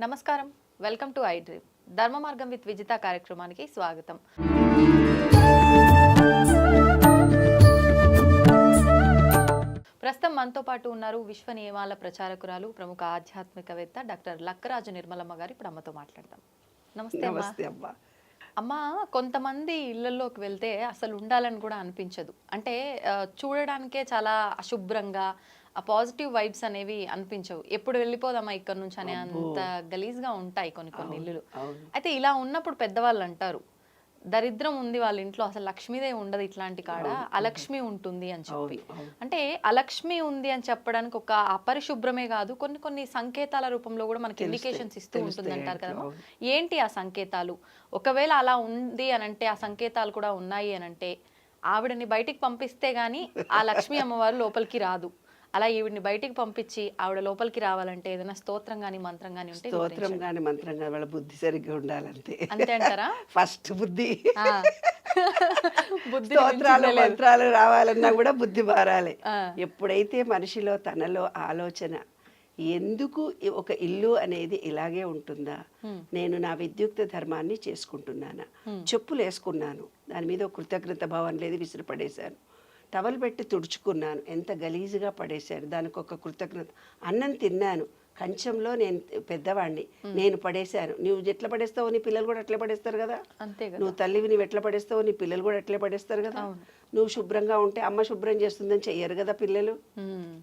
నమస్కారం. Welcome to I dream ధర్మ మార్గం విత్ విజిత కార్యక్రమానికి స్వాగతం. ప్రస్తుతం మనతో పాటు ఉన్నారు విశ్వ నియమాల ప్రచారకురాలు ప్రముఖ ఆధ్యాత్మికవేత్త డాక్టర్ లక్కరాజు నిర్మలమ్మ గారు. ఇప్పుడు అమ్మతో మాట్లాడతాం నమస్తే నమస్తే అమ్మా. అమ్మ కొంతమంది ఇళ్ళలోకి వెళ్తే అసలు ఉండాలని కూడా అనిపించదు. అంటే చూడడానికే చాలా అశుభ్రంగా ఆ పాజిటివ్ వైబ్స్ అనేవి అనిపించవు. ఎప్పుడు వెళ్ళిపోదామా ఇక్కడ నుంచి అనే అంత గలీజ్గా ఉంటాయి కొన్ని కొన్ని ఇల్లులు. అయితే ఇలా ఉన్నప్పుడు పెద్దవాళ్ళు అంటారు దరిద్రం ఉంది వాళ్ళ ఇంట్లో అసలు లక్ష్మీదేవి ఉండదు ఇట్లాంటి కాడ అలక్ష్మి ఉంటుంది అని చెప్పి. అంటే అలక్ష్మి ఉంది అని చెప్పడానికి ఒక అపరిశుభ్రమే కాదు కొన్ని కొన్ని సంకేతాల రూపంలో కూడా మనకి ఇండికేషన్స్ ఇస్తూ ఉంటుంది అంటారు కదమ్మా ఏంటి ఆ సంకేతాలు? ఒకవేళ అలా ఉంది అని అంటే ఆ సంకేతాలు కూడా ఉన్నాయి అని అంటే ఆవిడని బయటికి పంపిస్తే గానీ ఆ లక్ష్మీ అమ్మవారు లోపలికి రాదు. అలా ఈవిడ్ని బయటికి పంపించి ఆవిడ లోపలికి రావాలంటే ఏదైనా స్తోత్రం గానీ మంత్రం గానీ ఉంటే స్తోత్రం కానీ మంత్రం కానీ వాళ్ళ బుద్ధి సరిగ్గా ఉండాలంతే. అంతే అంటారా? ఫస్ట్ బుద్ధి. బుద్ధి స్తోత్రాలు మంత్రాలు రావాలన్నా కూడా బుద్ధి మారాలి. ఎప్పుడైతే మనిషిలో తనలో ఆలోచన ఎందుకు ఒక ఇల్లు అనేది ఇలాగే ఉంటుందా? నేను నా విద్యుక్త ధర్మాన్ని చేసుకుంటున్నానా? చెప్పులు వేసుకున్నాను దాని మీద కృతజ్ఞత భావం లేదు విసిరి పడేశాను టవల్ పెట్టి తుడుచుకున్నాను. ఎంత గలీజుగా పడేశాను దానికి ఒక కృతజ్ఞత. అన్నం తిన్నాను. కంచంలో నేను పెద్దవాడిని నేను పడేశాను. నువ్వు ఎట్లా పడేస్తావు నీ పిల్లలు కూడా అట్లే పడేస్తారు కదా. నువ్వు తల్లివి నువ్వు ఎట్లా పడేస్తావు నీ పిల్లలు కూడా అట్లే పడేస్తారు కదా. నువ్వు శుభ్రంగా ఉంటే అమ్మ శుభ్రం చేస్తుందని చెయ్యరు కదా పిల్లలు.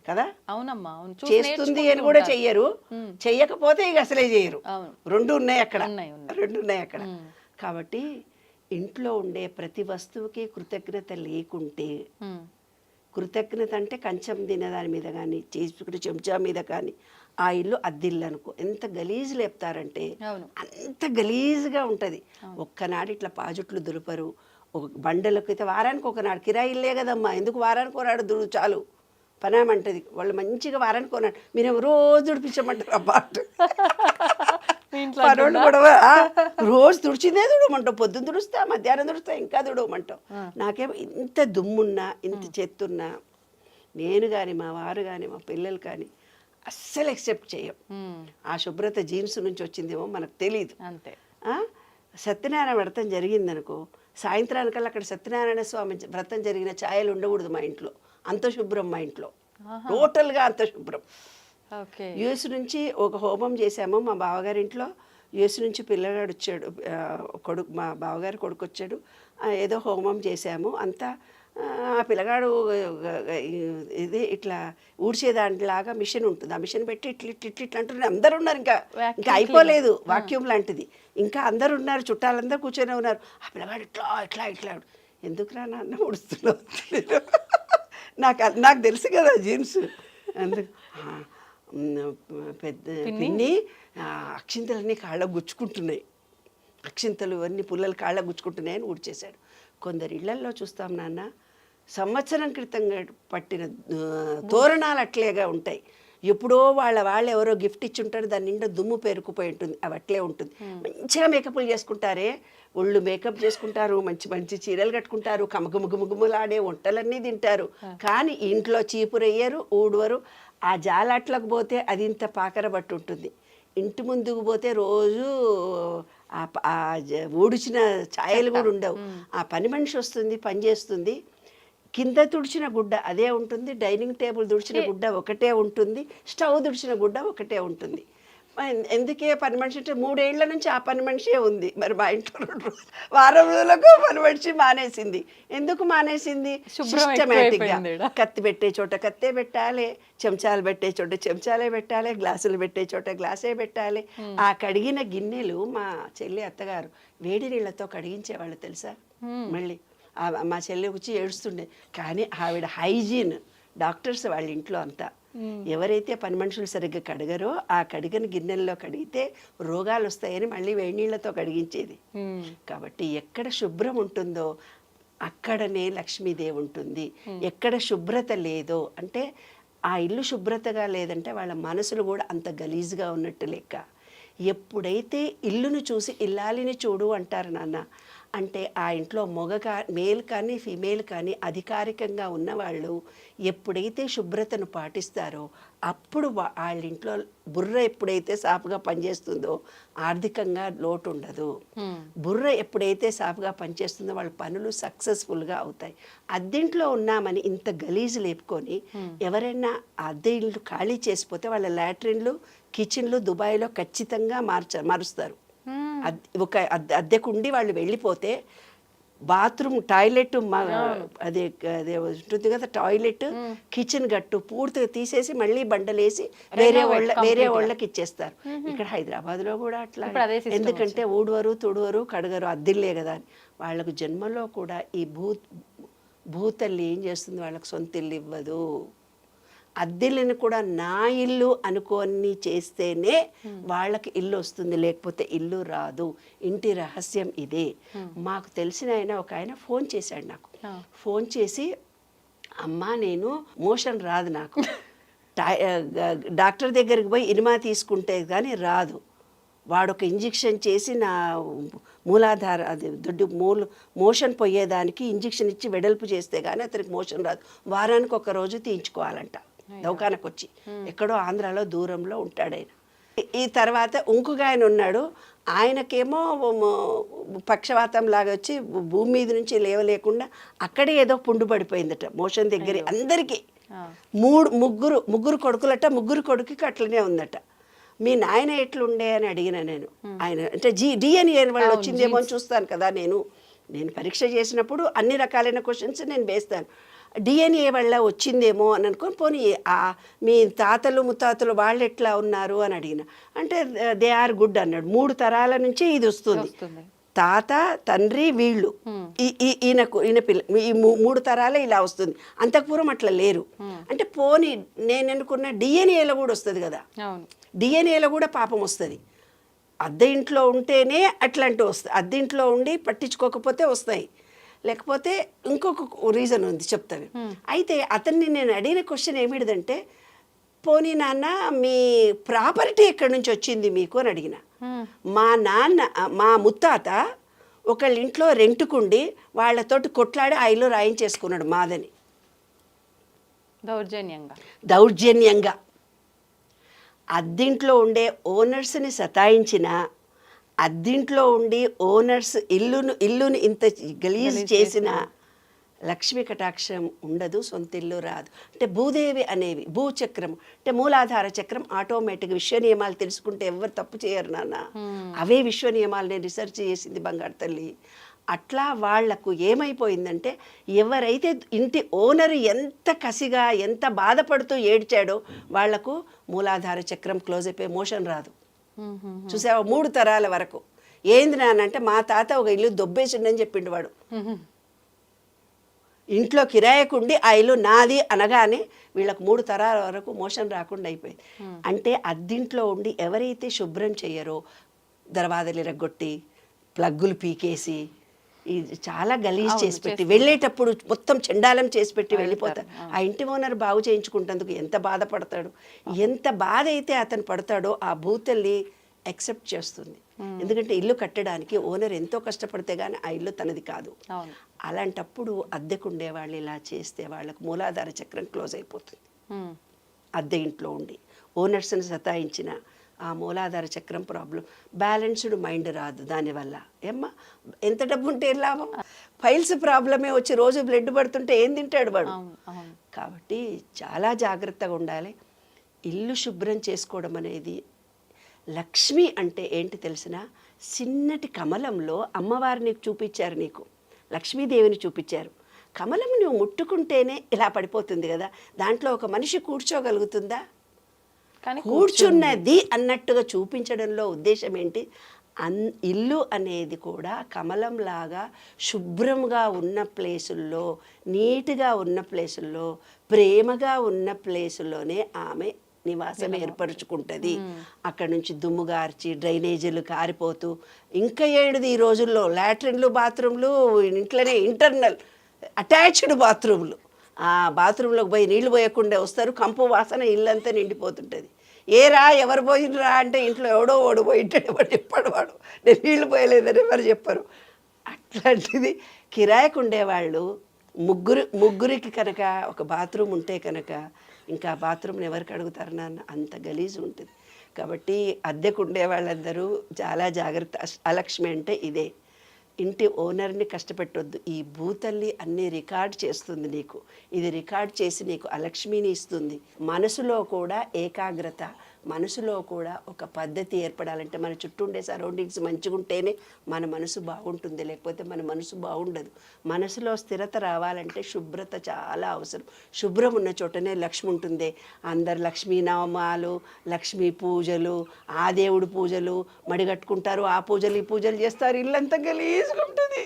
కదా? అవునమ్మా. అవును. చూసి చేస్తుంది అని కూడా చెయ్యరు. చెయ్యకపోతే ఇక అసలే చేయరు రెండు ఉన్నాయి అక్కడ. రెండు ఉన్నాయి అక్కడ. కాబట్టి ఇంట్లో ఉండే ప్రతి వస్తువుకి కృతజ్ఞత లేకుంటే. కృతజ్ఞత అంటే కంచం తినే దాని మీద కానీ చేసుకునే చెంచా మీద కానీ ఆ ఇల్లు అద్దిల్లు అనుకో ఎంత గలీజు లేపుతారంటే అంత గలీజ్గా ఉంటుంది. ఒక్కనాడు ఇట్లా పాజుట్లు దులుపరు ఒక బండలకు అయితే వారానికి ఒకనాడు కిరాయి ఇల్లే కదమ్మా. ఎందుకు వారానికి ఒకనాడు దుడు చాలు? పనామంటది. వాళ్ళు మంచిగా వారానికి ఒకనాడు. మీరు రోజు దుడిపించమంటారు అబ్బా కూడా ఆ, రోజు తుడిచిందే తుడమంటావు పొద్దున్న తుడుస్తా మధ్యాహ్నం తుడుస్తా ఇంకా తుడవమంటావు. నాకేమో ఇంత దుమ్మున్నా ఇంత చెత్తున్నా నేను కానీ మా వారు కానీ మా పిల్లలు కానీ అస్సలు ఎక్సెప్ట్ చేయం. ఆ శుభ్రత జీన్స్ నుంచి వచ్చిందేమో మనకు తెలియదు అంతే. ఆ? సత్యనారాయణ వ్రతం జరిగిందనుకో సాయంత్రానికల్లా అక్కడ సత్యనారాయణ స్వామి వ్రతం జరిగిన ఛాయలు ఉండకూడదు మా ఇంట్లో. అంత శుభ్రం మా ఇంట్లో. టోటల్గా అంత శుభ్రం. యుఎస్ నుంచి ఒక హోమం చేశాము మా బావగారి ఇంట్లో యుఎస్ నుంచి పిల్లగాడు వచ్చాడు కొడుకు మా బావగారి కొడుకు వచ్చాడు. ఏదో హోమం చేశాము. అంతా ఆ, పిల్లగాడు ఇది ఇట్లా ఊడ్చేదానిలాగా మిషన్ ఉంటుంది. ఆ మిషన్ పెట్టి ఇట్లా ఇట్లా ఇట్లా ఇట్లా అంటున్నారు. అందరు ఉన్నారు ఇంకా. ఇంకా అయిపోలేదు వాక్యూమ్ లాంటిది. ఇంకా అందరు ఉన్నారు చుట్టాలందరూ కూర్చొని ఉన్నారు. ఆ పిల్లగాడు ఇట్లా ఇట్లా ఇట్లా. ఎందుకు రా నాన్న ఊడుస్తున్నావు? నాకు నాకు తెలుసు కదా జీన్స్. అందుకు "ఆ, మ్, పెద్ద పిన్ని? అక్షింతలన్నీ కాళ్ళకు గుచ్చుకుంటున్నాయి. అక్షింతలు అన్ని పుల్లలు కాళ్ళకు గుచ్చుకుంటున్నాయని ఊడ్చేశాడు. కొందరు ఇళ్ళల్లో చూస్తాం నాన్న సంవత్సరం క్రితం పట్టిన తోరణాలు అట్లేగా ఉంటాయి. ఎప్పుడో వాళ్ళ వాళ్ళు ఎవరో గిఫ్ట్ ఇచ్చి ఉంటారు దాని నిండా దుమ్ము పేరుకుపోయి ఉంటుంది అవి అట్లే ఉంటుంది. మంచిగా మేకప్లు చేసుకుంటారే ఒళ్ళు మేకప్ చేసుకుంటారు మంచి మంచి చీరలు కట్టుకుంటారు కమకముగుముగుములాడే వంటలన్నీ తింటారు. కానీ ఇంట్లో చీపురయ్యరు ఊడవరు ఆ జాలాట్లకు పోతే అది ఇంత పాకర బట్టి ఉంటుంది. ఇంటి ముందుకు పోతే రోజు ఆ ఊడిచిన ఛాయలు కూడా ఉండవు. ఆ పని మనిషి వస్తుంది పని చేస్తుంది. కింద తుడిచిన గుడ్డ అదే ఉంటుంది డైనింగ్ టేబుల్ తుడిచిన గుడ్డ ఒకటే ఉంటుంది స్టవ్ తుడిచిన గుడ్డ ఒకటే ఉంటుంది. ఎందుకే పని మనిషి అంటే మూడేళ్ళ నుంచి ఆ పని మనిషే ఉంది. మరి మా ఇంట్లో వారం రోజులకు పని మనిషి మానేసింది. ఎందుకు మానేసింది? సిస్టమేటిక్గా. కత్తి పెట్టే చోట కత్తే పెట్టాలి చెంచాలు పెట్టే చోట చెంచాలే పెట్టాలి గ్లాసులు పెట్టే చోట గ్లాసే పెట్టాలి. ఆ కడిగిన గిన్నెలు మా చెల్లి అత్తగారు వేడి నీళ్ళతో కడిగించేవాళ్ళు తెలుసా? మళ్ళీ మా చెల్లి వచ్చి ఏడుస్తుండే. కానీ ఆవిడ హైజీన్ డాక్టర్స్ వాళ్ళ ఇంట్లో అంతా. ఎవరైతే పని మనుషులు సరిగ్గా కడగరో ఆ కడిగిన గిన్నెల్లో కడిగితే రోగాలు వస్తాయని మళ్ళీ వేడి నీళ్ళతో కడిగించేది. కాబట్టి ఎక్కడ శుభ్రం ఉంటుందో అక్కడనే లక్ష్మీదేవి ఉంటుంది ఎక్కడ శుభ్రత లేదో అంటే ఆ ఇల్లు శుభ్రతగా లేదంటే వాళ్ళ మనసులు కూడా అంత గలీజ్గా ఉన్నట్టు లెక్క. ఎప్పుడైతే ఇల్లును చూసి ఇల్లాలిని చూడు అంటారు నాన్న అంటే ఆ ఇంట్లో మగ కా మేల్ కానీ ఫిమేల్ కానీ అధికారికంగా ఉన్నవాళ్ళు ఎప్పుడైతే శుభ్రతను పాటిస్తారో అప్పుడు వాళ్ళ ఇంట్లో బుర్ర ఎప్పుడైతే సాఫ్గా పనిచేస్తుందో ఆర్థికంగా లోటు ఉండదు బుర్ర ఎప్పుడైతే సాఫ్గా పనిచేస్తుందో వాళ్ళ పనులు సక్సెస్ఫుల్గా అవుతాయి. అద్దెంట్లో ఉన్నామని ఇంత గలీజు లేపుకొని ఎవరైనా అద్దె ఇల్లు ఖాళీ చేసిపోతే వాళ్ళ లాట్రిన్లు కిచెన్లు దుబాయ్లో ఖచ్చితంగా మార్చ మారుస్తారు. ఒక అద్దె- అద్దెకుండి వాళ్ళు వెళ్ళిపోతే బాత్రూమ్ టాయిలెట్ అదే అదే ఉంటుంది కదా టాయిలెట్ కిచెన్ గట్టు పూర్తిగా తీసేసి మళ్ళీ బండలేసి వేరే వాళ్ళ వేరే వాళ్ళకి ఇచ్చేస్తారు. ఇక్కడ హైదరాబాద్లో కూడా అట్లా ఎందుకంటే ఊడవరు తుడవరు కడగరు అద్దిల్లే కదా అని. వాళ్ళకు జన్మలో కూడా ఈ భూ భూతల్లి ఏం చేస్తుంది? వాళ్ళకి సొంత ఇల్లు ఇవ్వదు. అద్దెలను కూడా నా ఇల్లు అనుకొని చేస్తేనే వాళ్ళకి ఇల్లు వస్తుంది లేకపోతే ఇల్లు రాదు. ఇంటి రహస్యం ఇదే. మాకు తెలిసిన ఆయన ఒక ఆయన ఫోన్ చేశాడు నాకు. ఆ. ఫోన్ చేసి అమ్మా నేను మోషన్ రాదు నాకు. డాక్టర్ దగ్గరికి పోయి ఇనిమా తీసుకుంటే కానీ రాదు. వాడు ఒక ఇంజెక్షన్ చేసి నా మూలాధార అది దొడ్డు మూల మోషన్ పోయేదానికి ఇంజెక్షన్ ఇచ్చి వెడల్పు చేస్తే కానీ అతనికి మోషన్ రాదు. వారానికి ఒక రోజు తీయించుకోవాలంట. దవాఖానకు వచ్చి ఎక్కడో ఆంధ్రాలో దూరంలో ఉంటాడు ఆయన ఈ- తర్వాత ఇంకొక ఆయన ఉన్నాడు. ఆయనకేమో పక్షవాతం లాగా వచ్చి భూమి మీద నుంచి లేవలేకుండా అక్కడే ఏదో పుండు పడిపోయిందట మోషన్ దగ్గర అందరికీ. మూడు ముగ్గురు ముగ్గురు కొడుకులట ముగ్గురు కొడుకుకి అట్లనే ఉందట. మీ నాయన ఎట్లుండే అని అడిగిన నేను. ఆయన అంటే జీ డిఎన్ఏ వాళ్ళు వచ్చిందేమో అని చూస్తాను కదా నేను. నేను పరీక్ష చేసినప్పుడు అన్ని రకాలైన క్వశ్చన్స్ నేను వేస్తాను. డిఎన్ఏ వల్ల వచ్చిందేమో అని అనుకొని పోనీ మీ తాతలు ముత్తాతలు వాళ్ళు ఎట్లా ఉన్నారు అని అడిగిన. అంటే దే ఆర్ గుడ్ అన్నాడు. మూడు తరాల నుంచి ఇది వస్తుంది. తాత తండ్రి వీళ్ళు. ఈ- ఈ- ఈయనకు ఈయన పిల్ల ఈ మూడు తరాలే ఇలా వస్తుంది. అంతకుపూర్వం అట్లా లేరు. అంటే పోనీ నేను అనుకున్న డిఎన్ఏలో కూడా వస్తుంది కదా. డిఎన్ఏలో కూడా పాపం వస్తుంది. అద్దె ఇంట్లో ఉంటేనే అట్లాంటివి వస్తాయి. అద్దె ఇంట్లో ఉండి పట్టించుకోకపోతే వస్తాయి. లేకపోతే ఇంకొక రీజన్ ఉంది చెప్తాను. అయితే అతన్ని నేను అడిగిన క్వశ్చన్ ఏమిటిదంటే పోనీ నాన్న మీ ప్రాపర్టీ ఎక్కడి నుంచి వచ్చింది మీకు? అని అడిగిన. మా నాన్న మా ముత్తాత ఒకళ్ళ ఇంట్లో రెంటుకుండి వాళ్ళతోటి కొట్లాడి ఇల్లు రాయించేసుకున్నాడు మాదని. దౌర్జన్యంగా. దౌర్జన్యంగా. అద్దింట్లో ఉండే ఓనర్స్ని సతాయించిన అద్దింట్లో ఉండి ఓనర్స్ ఇల్లును ఇల్లును ఇంత గలీజ్ చేసిన లక్ష్మీ కటాక్షం ఉండదు సొంత ఇల్లు రాదు. అంటే భూదేవి అనేవి భూచక్రం అంటే మూలాధార చక్రం ఆటోమేటిక్ విశ్వ నియమాలు తెలుసుకుంటే ఎవరు తప్పు చేయరు నాన్న. అవే విశ్వ నియమాలు నేను రీసెర్చ్ చేసింది బంగారు తల్లి. అట్లా వాళ్ళకు ఏమైపోయిందంటే ఎవరైతే ఇంటి ఓనర్ ఎంత కసిగా ఎంత బాధపడుతూ ఏడ్చాడో వాళ్ళకు మూలాధార చక్రం క్లోజ్ అయిపోయి మోషన్ రాదు. చూసావా? మూడు తరాల వరకు. ఏంది నాన్న అంటే మా తాత ఒక ఇల్లు దొబ్బేసిండని చెప్పిండు వాడు. ఇంట్లో కిరాయకుండి ఆ ఇల్లు నాది అనగానే వీళ్ళకు మూడు తరాల వరకు మోషన్ రాకుండా అయిపోయింది. అంటే అద్దింట్లో ఉండి ఎవరైతే శుభ్రం చేయరో దర్వాజలు ఇరగొట్టి ప్లగ్గులు పీకేసి ఇది చాలా గలీజ్ చేసి పెట్టి వెళ్ళేటప్పుడు మొత్తం చెండాలం చేసి పెట్టి వెళ్ళిపోతారు. ఆ ఇంటి ఓనర్ బాగు చేయించుకుంటందుకు ఎంత బాధపడతాడు? ఎంత బాధ అయితే అతను పడతాడో ఆ భూతల్ని యాక్సెప్ట్ చేస్తుంది. ఎందుకంటే ఇల్లు కట్టడానికి ఓనర్ ఎంతో కష్టపడితే గానీ ఆ ఇల్లు తనది కాదు. అలాంటప్పుడు అద్దెకుండే వాళ్ళు ఇలా చేస్తే వాళ్ళకు మూలాధార చక్రం క్లోజ్ అయిపోతుంది. అద్దె ఇంట్లో ఉండి ఓనర్స్ని సతాయించిన ఆ మూలాధార చక్రం ప్రాబ్లం బ్యాలెన్స్డ్ మైండ్ రాదు దానివల్ల. ఏమ్మా? ఎంత డబ్బు ఉంటే ఏం లాభం? ఫైల్స్ ప్రాబ్లమే వచ్చి రోజు బ్లడ్ పడుతుంటే ఏం తింటాడు వాడు? కాబట్టి చాలా జాగ్రత్తగా ఉండాలి. ఇల్లు శుభ్రం చేసుకోవడం అనేది లక్ష్మి అంటే ఏంటి తెలిసిన చిన్నటి కమలంలో అమ్మవారిని చూపించారు నీకు. లక్ష్మీదేవిని చూపించారు. కమలం నువ్వు ముట్టుకుంటేనే ఇలా పడిపోతుంది కదా? దాంట్లో ఒక మనిషి కూర్చోగలుగుతుందా? కూర్చున్నది అన్నట్టుగా చూపించడంలో ఉద్దేశం ఏంటి? అన్ ఇల్లు అనేది కూడా కమలంలాగా శుభ్రంగా ఉన్న ప్లేసుల్లో నీట్గా ఉన్న ప్లేసుల్లో ప్రేమగా ఉన్న ప్లేసుల్లోనే ఆమె నివాసం ఏర్పరచుకుంటుంది. అక్కడ నుంచి దుమ్ము గార్చి డ్రైనేజీలు కారిపోతూ ఇంకా ఏడుది ఈ రోజుల్లో? లాట్రిన్లు బాత్రూమ్లు ఇంట్లోనే ఇంటర్నల్ అటాచ్డ్ బాత్రూమ్లు బాత్రూంలోకి పోయి నీళ్ళు పోయకుండా వస్తారు. కంపు వాసన ఇల్లంతా నిండిపోతుంటుంది. ఏరా ఎవరు పోయినరా అంటే ఇంట్లో ఎవడో ఓడి పోయింటాడు. ఎవడు చెప్పాడు వాడు? నేను నీళ్ళు పోయలేదని ఎవరు చెప్పరు. అట్లాంటిది కిరాయికి ఉండేవాళ్ళు ముగ్గురు ముగ్గురికి కనుక ఒక బాత్రూమ్ ఉంటే కనుక ఇంకా బాత్రూమ్ని ఎవరికి అడుగుతారు నాన్న? అంత గలీజు ఉంటుంది. కాబట్టి అద్దెకు ఉండే వాళ్ళందరూ చాలా జాగ్రత్త అలక్ష్మి అంటే ఇదే. ఇంటి ఓనర్ని కష్టపెట్టొద్దు. ఈ భూతల్లి అన్ని రికార్డ్ చేస్తుంది నీకు. ఇది రికార్డ్ చేసి నీకు అలక్ష్మిని ఇస్తుంది. మనసులో కూడా ఏకాగ్రత మనసులో కూడా ఒక పద్ధతి ఏర్పడాలంటే మన చుట్టూ ఉండే సరౌండింగ్స్ మంచిగా ఉంటేనే మన మనసు బాగుంటుంది లేకపోతే మన మనసు బాగుండదు. మనసులో స్థిరత రావాలంటే శుభ్రత చాలా అవసరం. శుభ్రం ఉన్న చోటనే లక్ష్మి ఉంటుంది. అందరు లక్ష్మీనామాలు లక్ష్మీ పూజలు ఆ దేవుడు పూజలు మడిగట్టుకుంటారు ఆ పూజలు ఈ పూజలు చేస్తారు ఇల్లంతా గలీజ్గా ఉంటుంది.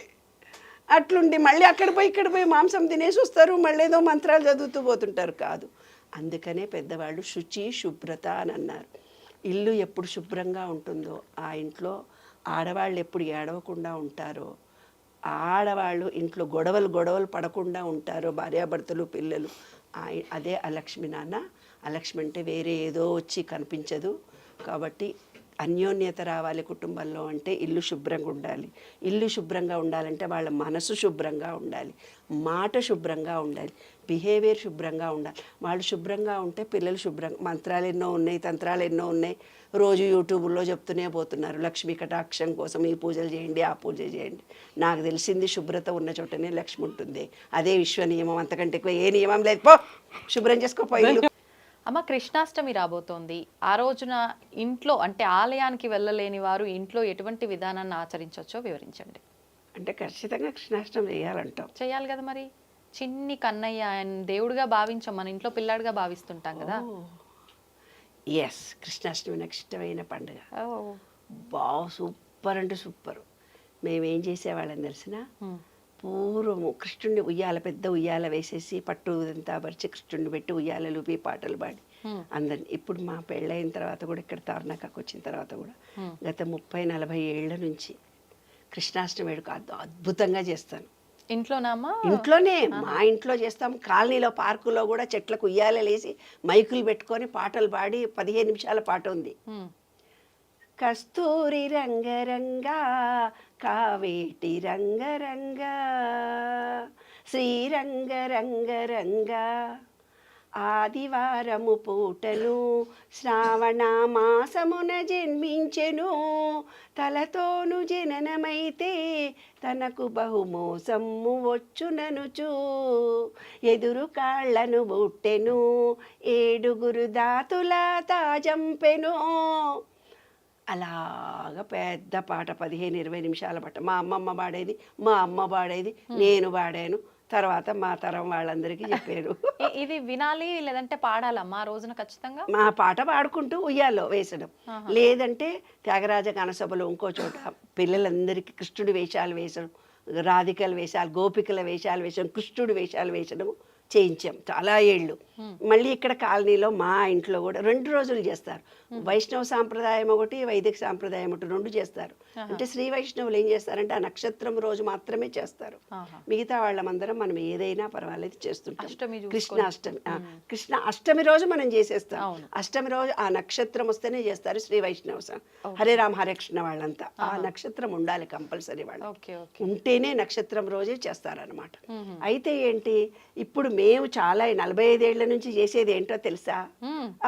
అట్లుండి మళ్ళీ అక్కడ పోయి ఇక్కడ పోయి మాంసం తినేసి వస్తారు మళ్ళీ ఏదో మంత్రాలు చదువుతూ పోతుంటారు కాదు. అందుకనే పెద్దవాళ్ళు శుచి శుభ్రత అని అన్నారు. ఇల్లు ఎప్పుడు శుభ్రంగా ఉంటుందో ఆ ఇంట్లో ఆడవాళ్ళు ఎప్పుడు ఏడవకుండా ఉంటారో ఆడవాళ్ళు ఇంట్లో గొడవలు గొడవలు పడకుండా ఉంటారో భార్యాభర్తలు పిల్లలు ఆ అదే అలక్ష్మి నాన్న. అలక్ష్మి అంటే వేరే ఏదో వచ్చి కనిపించదు. కాబట్టి అన్యోన్యత రావాలి కుటుంబంలో అంటే ఇల్లు శుభ్రంగా ఉండాలి. ఇల్లు శుభ్రంగా ఉండాలంటే వాళ్ళ మనసు శుభ్రంగా ఉండాలి. మాట శుభ్రంగా ఉండాలి. బిహేవియర్ శుభ్రంగా ఉండాలి. వాళ్ళు శుభ్రంగా ఉంటే పిల్లలు శుభ్రంగా మంత్రాలు ఎన్నో ఉన్నాయి తంత్రాలు ఎన్నో ఉన్నాయి. రోజు యూట్యూబ్లో చెప్తూనే పోతున్నారు లక్ష్మీ కటాక్షం కోసం ఈ పూజలు చేయండి ఆ పూజ చేయండి. నాకు తెలిసింది శుభ్రత ఉన్న చోటనే లక్ష్మి ఉంటుంది. అదే విశ్వ నియమం అంతకంటే ఎక్కువ ఏ నియమం లేదు. పో శుభ్రం చేసుకోపో ఇల్లు అమ్మ కృష్ణాష్టమి రాబోతోంది. ఆ రోజున ఇంట్లో అంటే ఆలయానికి వెళ్ళలేని వారు ఇంట్లో ఎటువంటి విధానాన్ని ఆచరించవచ్చో వివరించండి. అంటే ఖచ్చితంగా కృష్ణాష్టమి చేయాలంటాం. చేయాలి కదా మరి? చిన్ని కన్నయ్య ఆయన దేవుడిగా భావించాం మన ఇంట్లో పిల్లాడిగా భావిస్తుంటాం కదా ఎస్ కృష్ణాష్టమి నాకు ఇష్టమైన పండుగ. బాగా సూపర్ అంటే సూపర్ మేమేం చేసేవాళ్ళం తెలిసిన. పూర్వము కృష్ణుడిని ఉయ్యాల పెద్ద ఉయ్యాల వేసేసి పట్టు ఇదంతా పరిచి కృష్ణుడిని పెట్టి ఉయ్యాల లూపి పాటలు పాడి. అందరిని ఇప్పుడు మా పెళ్ళైన తర్వాత కూడా ఇక్కడ తార్నాకకు వచ్చిన తర్వాత కూడా. గత ముప్పై నలభై ఏళ్ళ నుంచి కృష్ణాష్టమి వేడుక అద్భు- అద్భుతంగా చేస్తాను ఇంట్లోనామా? ఇంట్లోనే. మా ఇంట్లో చేస్తాం. కాలనీలో పార్కులో కూడా చెట్లకు ఉయ్యాలలేసి మైకులు పెట్టుకొని పాటలు పాడి పదిహేను నిమిషాల పాట ఉంది. కస్తూరి రంగరంగా కావేటి రంగరంగా శ్రీరంగ రంగరంగా ఆదివారము పూటను శ్రావణ మాసమున జన్మించెను. తలతోను జననమైతే తనకు బహుమోసమ్ము వచ్చుననుచు. ఎదురు కాళ్ళను బుట్టెను ఏడుగురు దాతుల తాజంపెను. అలాగ పెద్ద పాట పదిహేను ఇరవై నిమిషాల పాట. మా అమ్మమ్మ పాడేది మా అమ్మ పాడేది నేను పాడాను. తర్వాత మా తరం వాళ్ళందరికీ చెప్పారు ఇది వినాలి లేదంటే పాడాలమ్మా ఆ రోజున ఖచ్చితంగా? మా పాట పాడుకుంటూ ఉయ్యాలో వేసడం. లేదంటే త్యాగరాజ కనసభలో ఇంకో చోట పిల్లలందరికీ కృష్ణుడి వేషాలు వేసడం రాధికల వేషాలు గోపికల వేషాలు వేసడం కృష్ణుడి వేషాలు వేసడం చేయించాం. చాలా ఏళ్ళు. మళ్ళీ ఇక్కడ కాలనీలో మా ఇంట్లో కూడా రెండు రోజులు చేస్తారు. వైష్ణవ సాంప్రదాయం ఒకటి వైదిక సాంప్రదాయం ఒకటి రెండు చేస్తారు. అంటే శ్రీ వైష్ణవులు ఏం చేస్తారంటే ఆ నక్షత్రం రోజు మాత్రమే చేస్తారు. మిగతా వాళ్ళమందరం మనం ఏదైనా పర్వాలేదు చేస్తుంటాం. కృష్ణాష్టమి కృష్ణ అష్టమి రోజు మనం చేసేస్తాం. అష్టమి రోజు ఆ నక్షత్రం వస్తేనే చేస్తారు శ్రీ వైష్ణవ హరే రామ హరే కృష్ణ వాళ్ళంతా. ఆ నక్షత్రం ఉండాలి కంపల్సరీ వాళ్ళు ఉంటేనే నక్షత్రం రోజే చేస్తారనమాట. అయితే ఏంటి? ఇప్పుడు మేము చాలా నలభై ఐదేళ్ళ నుంచి చేసేది ఏంటో తెలుసా.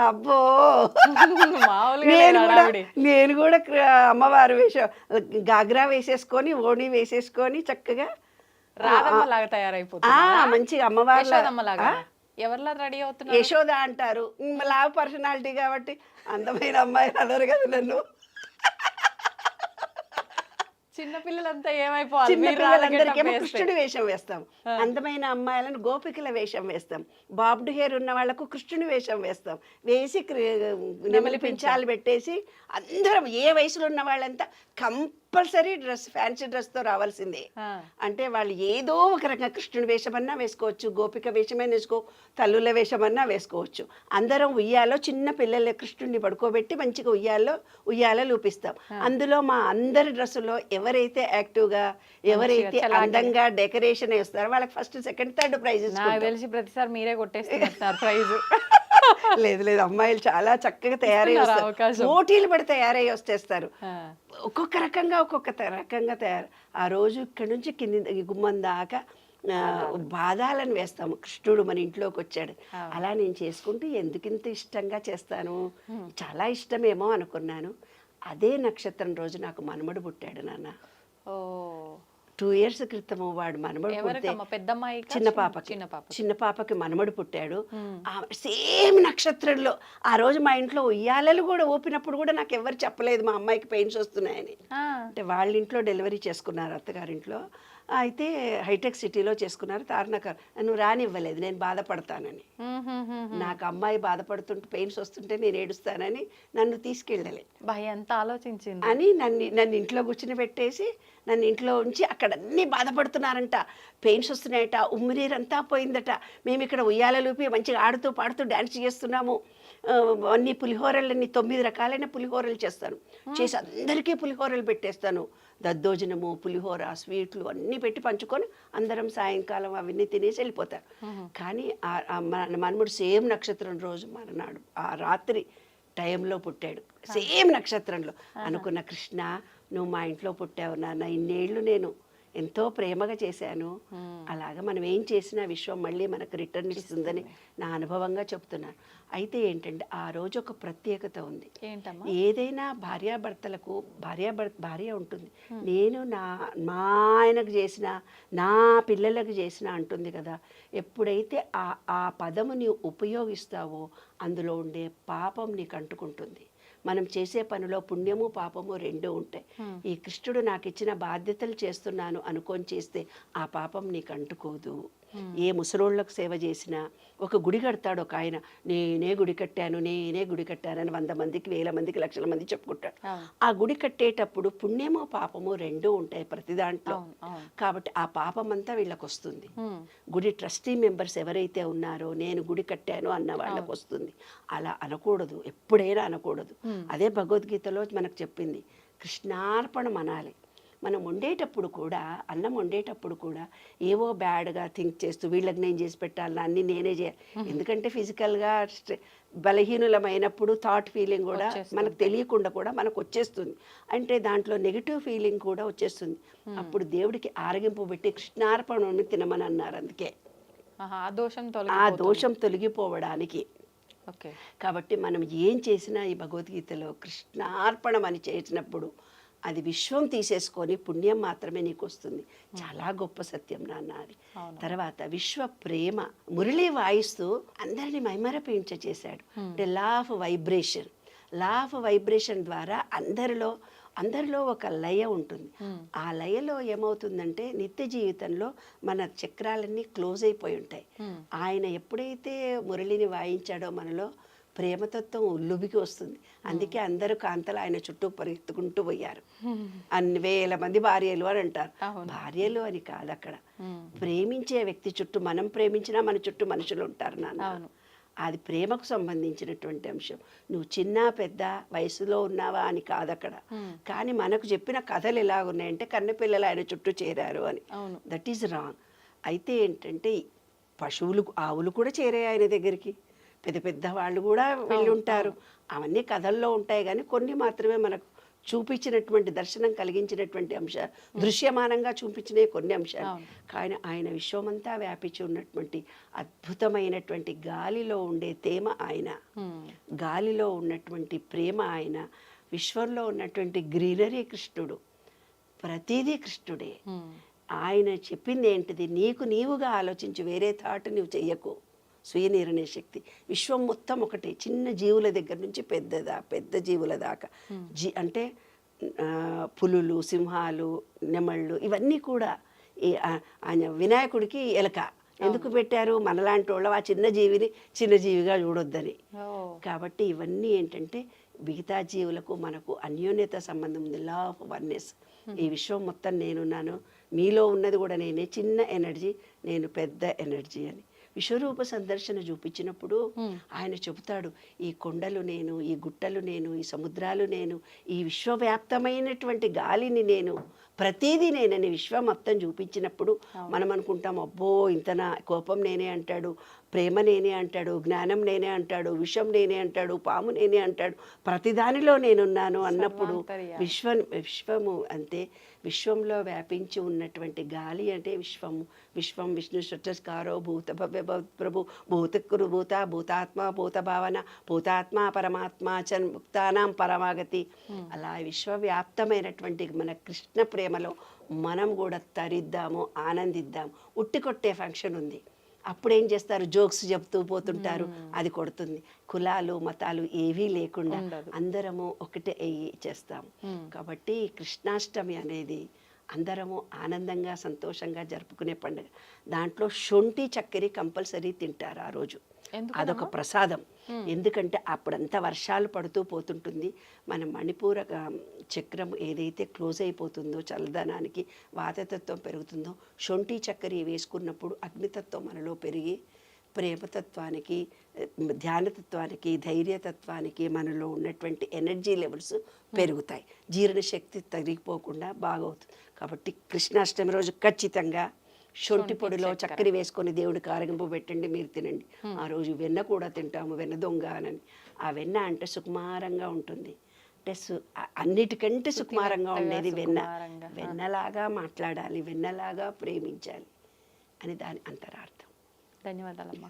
అబ్బో! నేను కూడా. నేను కూడా అమ్మవారు వేషం గాగ్రా వేసేసుకొని ఓణి వేసేసుకొని చక్కగా తయారైపోతుంది? మంచిగా అమ్మవారు యశోదమ్మలాగా ఎవరిలా రెడీ అవుతున్నారు? యశోద అంటారు. లావ్ పర్సనాలిటీ కాబట్టి అందమైన అమ్మాయి అన్నారు కదా నన్ను. చిన్న పిల్లలంతా ఏమైపోవాలి? చిన్న మీరు రాధ పిల్లలందరికీ getup వేస్తే. కృష్ణుడి వేషం వేస్తాం. అందమైన అమ్మాయిలను గోపికల వేషం వేస్తాం. బాబ్డ్ హెయిర్ ఉన్న వాళ్ళకు కృష్ణుడి వేషం వేస్తాం. వేసి నెమలి పించాలు పెట్టేసి అందరం ఏ వయసులో ఉన్న వాళ్ళంతా కంపల్సరీ డ్రెస్ ఫ్యాన్సీ డ్రెస్తో రావాల్సిందే. అంటే వాళ్ళు ఏదో ఒక రకంగా కృష్ణుడి వేషమన్నా వేసుకోవచ్చు గోపిక వేషమైనా వేసుకో తల్లుల వేషమన్నా వేసుకోవచ్చు. అందరం ఉయ్యాలో చిన్న పిల్లల కృష్ణుడిని పడుకోబెట్టి మంచిగా ఉయ్యాలో ఉయ్యాల లూపిస్తాం. అందులో మా అందరి డ్రెస్సులో ఎవరైతే యాక్టివ్గా ఎవరైతే అందంగా డెకరేషన్ వేస్తారో వాళ్ళకి ఫస్ట్ సెకండ్ థర్డ్ ప్రైజ్ తెలిసి ప్రతిసారి మీరే కొట్టేస్తున్నారు ప్రైజ్. లేదు లేదు. అమ్మాయిలు చాలా చక్కగా తయారై వస్తారు? పోటీలు పడి తయారై వచ్చేస్తారు ఒక్కొక్క రకంగా ఒక్కొక్క రకంగా తయారు. ఆ రోజు ఇక్కడ నుంచి కింది గుమ్మం దాకా బాధాలను వేస్తాము. కృష్ణుడు మన ఇంట్లోకి వచ్చాడు. అలా నేను చేసుకుంటూ ఎందుకింత ఇష్టంగా చేస్తాను? చాలా ఇష్టమేమో అనుకున్నాను. అదే నక్షత్రం రోజు నాకు మనమడు పుట్టాడు నాన్న. ఓ. టూ ఇయర్స్ క్రితము వాడు మనమడు పుడితే చిన్న పాపకి. చిన్న పాప చిన్న పాపకి మనమడు పుట్టాడు. సేమ్ నక్షత్రంలో. ఆ రోజు మా ఇంట్లో ఉయ్యాలలు కూడా ఊపినప్పుడు కూడా నాకు ఎవరు చెప్పలేదు మా అమ్మాయికి పెయిన్స్ వస్తున్నాయని. అంటే వాళ్ళ ఇంట్లో డెలివరీ చేసుకున్నారు అత్తగారింట్లో. అయితే హైటెక్ సిటీలో చేసుకున్నారు తారనకర్ నువ్వు రానివ్వలేదు నేను బాధపడతానని. నాకు అమ్మాయి బాధపడుతుంటే పెయిన్స్ వస్తుంటే నేను ఏడుస్తానని నన్ను తీసుకెళ్ళలే. ఎంత ఆలోచించింది. అని నన్ను నన్ను ఇంట్లో కూర్చుని పెట్టేసి నన్ను ఇంట్లో ఉంచి అక్కడ అన్నీ బాధపడుతున్నారంట. పెయిన్స్ వస్తున్నాయట ఉమ్మినీరంతా పోయిందట. మేము ఇక్కడ ఉయ్యాలలూపి మంచిగా ఆడుతూ పాడుతూ డ్యాన్స్ చేస్తున్నాము. అన్ని పులిహోరలన్నీ తొమ్మిది రకాలైన పులిహోరలు చేస్తాను చేసి అందరికీ పులిహోరలు పెట్టేస్తాను. దద్దోజనము పులిహోర స్వీట్లు అన్నీ పెట్టి పంచుకొని అందరం సాయంకాలం అవన్నీ తినేసి వెళ్ళిపోతారు కానీ మనముడు సేమ్ నక్షత్రం రోజు మరనాడు ఆ రాత్రి టైంలో పుట్టాడు. సేమ్ నక్షత్రంలో అనుకున్న కృష్ణ నువ్వు మా ఇంట్లో పుట్టావు నాన్న ఇన్నేళ్ళు నేను ఎంతో ప్రేమగా చేశాను. అలాగా మనం ఏం చేసినా విశ్వం మళ్ళీ మనకు రిటర్న్ ఇస్తుందని నా అనుభవంగా చెప్తున్నాను. అయితే ఏంటంటే ఆ రోజు ఒక ప్రత్యేకత ఉంది. ఏదైనా భార్యాభర్తలకు భార్యాభర్ భార్య ఉంటుంది. నేను నా మా ఆయనకు చేసిన నా పిల్లలకు చేసిన అంటుంది కదా ఎప్పుడైతే ఆ ఆ పదము నీవు ఉపయోగిస్తావో అందులో ఉండే పాపం నీకు అంటుకుంటుంది. మనం చేసే పనిలో పుణ్యము పాపము రెండూ ఉంటాయి. ఈ కృష్ణుడు నాకు ఇచ్చిన బాధ్యతలు చేస్తున్నాను అనుకొని చేస్తే ఆ పాపం నీకు అంటుకోదు ఏ ముసలోళ్ళకు సేవ చేసినా ఒక గుడి కడతాడు ఒక ఆయన నేనే గుడి కట్టాను నేనే గుడి కట్టానని వంద మందికి వేల మందికి లక్షల మంది చెప్పుకుంటాడు. ఆ గుడి కట్టేటప్పుడు పుణ్యము పాపము రెండూ ఉంటాయి ప్రతి దాంట్లో. కాబట్టి ఆ పాపం అంతా వీళ్ళకి వస్తుంది గుడి ట్రస్టీ మెంబర్స్ ఎవరైతే ఉన్నారో నేను గుడి కట్టాను అన్న వాళ్ళకి వస్తుంది. అలా అనకూడదు ఎప్పుడైనా అనకూడదు. అదే భగవద్గీతలో మనకు చెప్పింది కృష్ణార్పణం అనాలి మనం వండేటప్పుడు కూడా అన్నం వండేటప్పుడు కూడా ఏవో బ్యాడ్గా థింక్ చేస్తూ వీళ్ళకి నేను చేసి పెట్టాలని అన్ని నేనే చేయాలి ఎందుకంటే ఫిజికల్గా బలహీనులమైనప్పుడు థాట్ ఫీలింగ్ కూడా. మనకు తెలియకుండా కూడా మనకు వచ్చేస్తుంది. అంటే దాంట్లో నెగిటివ్ ఫీలింగ్ కూడా వచ్చేస్తుంది. అప్పుడు దేవుడికి ఆరగింపు పెట్టి కృష్ణార్పణను తినమని అన్నారు అందుకే ఆ దోషం ఆ దోషం తొలగిపోవడానికి. ఓకే. కాబట్టి మనం ఏం చేసినా ఈ భగవద్గీతలో కృష్ణార్పణం అని చేసినప్పుడు అది విశ్వం తీసేసుకొని పుణ్యం మాత్రమే నీకు వస్తుంది చాలా గొప్ప సత్యం నాన్న అది. తర్వాత విశ్వ ప్రేమ మురళి వాయిస్తూ అందరిని మైమరపించ చేశాడు. అంటే law of vibration law of vibration ద్వారా అందరిలో అందరిలో ఒక లయ ఉంటుంది. ఆ లయలో ఏమవుతుందంటే నిత్య జీవితంలో మన చక్రాలన్నీ క్లోజ్ అయిపోయి ఉంటాయి. ఆయన ఎప్పుడైతే మురళిని వాయించాడో మనలో ప్రేమతత్వం ఉల్లుబికి వస్తుంది. అందుకే అందరూ కాంతలు ఆయన చుట్టూ పరిగెత్తుకుంటూ పోయారు. అన్ని వేల మంది భార్యలు అని అంటారు. భార్యలు అని కాదు అక్కడ. ప్రేమించే వ్యక్తి చుట్టూ మనం ప్రేమించినా మన చుట్టూ మనుషులు ఉంటారు నాన్న. అది ప్రేమకు సంబంధించినటువంటి అంశం. నువ్వు చిన్న పెద్ద వయసులో ఉన్నావా అని కాదు అక్కడ. కానీ మనకు చెప్పిన కథలు ఎలా ఉన్నాయంటే కన్నెపిల్లలు ఆయన చుట్టూ చేరారు అని. దట్ ఈజ్ రాంగ్ అయితే ఏంటంటే పశువులు ఆవులు కూడా చేరాయి ఆయన దగ్గరికి. పెద్ద పెద్ద వాళ్ళు కూడా వెళ్ళి ఉంటారు. అవన్నీ కథల్లో ఉంటాయి కానీ కొన్ని మాత్రమే మనకు చూపించినటువంటి దర్శనం కలిగించినటువంటి అంశ దృశ్యమానంగా చూపించిన కొన్ని అంశాలు. కానీ ఆయన విశ్వమంతా వ్యాపించి ఉన్నటువంటి అద్భుతమైనటువంటి గాలిలో ఉండే తేమ ఆయన. గాలిలో ఉన్నటువంటి ప్రేమ ఆయన. విశ్వంలో ఉన్నటువంటి గ్రీనరీ కృష్ణుడు. ప్రతిదీ కృష్ణుడే. ఆయన చెప్పింది ఏంటిది? నీకు నీవుగా ఆలోచించి వేరే థాట్ నువ్వు చెయ్యకు. స్వీయ నిర్ణయ శక్తి. విశ్వం మొత్తం ఒకటి చిన్న జీవుల దగ్గర నుంచి పెద్దదా పెద్ద జీవుల దాకా. జీ అంటే పులులు సింహాలు నెమళ్ళు ఇవన్నీ కూడా ఆయన వినాయకుడికి ఎలక. ఎందుకు పెట్టారు? మనలాంటి వాళ్ళం ఆ చిన్న జీవిని చిన్న జీవిగా చూడొద్దని. కాబట్టి ఇవన్నీ ఏంటంటే మిగతా జీవులకు మనకు అన్యోన్యత సంబంధం ఉంది. లా ఆఫ్ వన్నెస్ ఈ విశ్వం మొత్తం నేనున్నాను. మీలో ఉన్నది కూడా నేనే. చిన్న ఎనర్జీ నేను పెద్ద ఎనర్జీ అని. విశ్వరూప సందర్శన చూపించినప్పుడు ఆయన చెబుతాడు ఈ కొండలు నేను ఈ గుట్టలు నేను ఈ సముద్రాలు నేను ఈ విశ్వవ్యాప్తమైనటువంటి గాలిని నేను ప్రతిదీ నేనని విశ్వం మొత్తం చూపించినప్పుడు మనం అనుకుంటాం అబ్బో ఇంతనా కోపం నేనే అంటాడు ప్రేమ నేనే అంటాడు జ్ఞానం నేనే అంటాడు విషం నేనే అంటాడు పాము నేనే అంటాడు ప్రతిదానిలో నేనున్నాను అన్నప్పుడు. విశ్వం విశ్వము అంటే విశ్వంలో వ్యాపించి ఉన్నటువంటి గాలి అంటే విశ్వము. విశ్వం విష్ణు సృష్టస్కారో భూత భవ్య భవ- ప్రభు భూతకురు భూత భూతాత్మ భూత భావన భూతాత్మ పరమాత్మ చ ముక్తానాం పరమాగతి. అలా విశ్వవ్యాప్తమైనటువంటి మన కృష్ణ ప్రేమలో మనం కూడా తరిద్దాము ఆనందిద్దాం ఉట్టి కొట్టే ఫంక్షన్ ఉంది. అప్పుడు ఏం చేస్తారు? జోక్స్ చెప్తూ పోతుంటారు. అది కొడుతుంది. కులాలు మతాలు ఏవీ లేకుండా. అందరము ఒకటే అయ్యి చేస్తాము కాబట్టి కృష్ణాష్టమి అనేది అందరము ఆనందంగా సంతోషంగా జరుపుకునే పండుగ. దాంట్లో శొంఠి చక్కెర కంపల్సరీ తింటారు ఆ రోజు? అదొక ప్రసాదం. ఎందుకంటే అప్పుడంతా వర్షాలు పడుతూ పోతుంటుంది. మన మణిపూర చక్రం ఏదైతే క్లోజ్ అయిపోతుందో చల్లదనానికి వాతతత్వం పెరుగుతుందో శొంఠి చక్కెర వేసుకున్నప్పుడు అగ్నితత్వం మనలో పెరిగి ప్రేమతత్వానికి ధ్యానతత్వానికి ధైర్యతత్వానికి మనలో ఉన్నటువంటి ఎనర్జీ లెవెల్స్ పెరుగుతాయి. జీర్ణశక్తి తరిగిపోకుండా బాగవుతుంది. కాబట్టి కృష్ణాష్టమి రోజు ఖచ్చితంగా శొంఠి పొడిలో చక్కెర. వేసుకొని దేవుడికి ఆరగింపు పెట్టండి మీరు తినండి. ఆ రోజు వెన్న కూడా తింటాము వెన్న దొంగ అని ఆ వెన్న అంటే సుకుమారంగా ఉంటుంది. అంటే సు అన్నిటికంటే సుకుమారంగా ఉండేది వెన్న. వెన్నలాగా మాట్లాడాలి వెన్నలాగా ప్రేమించాలి అని దాని అంతరార్థం. ధన్యవాదాలమ్మా.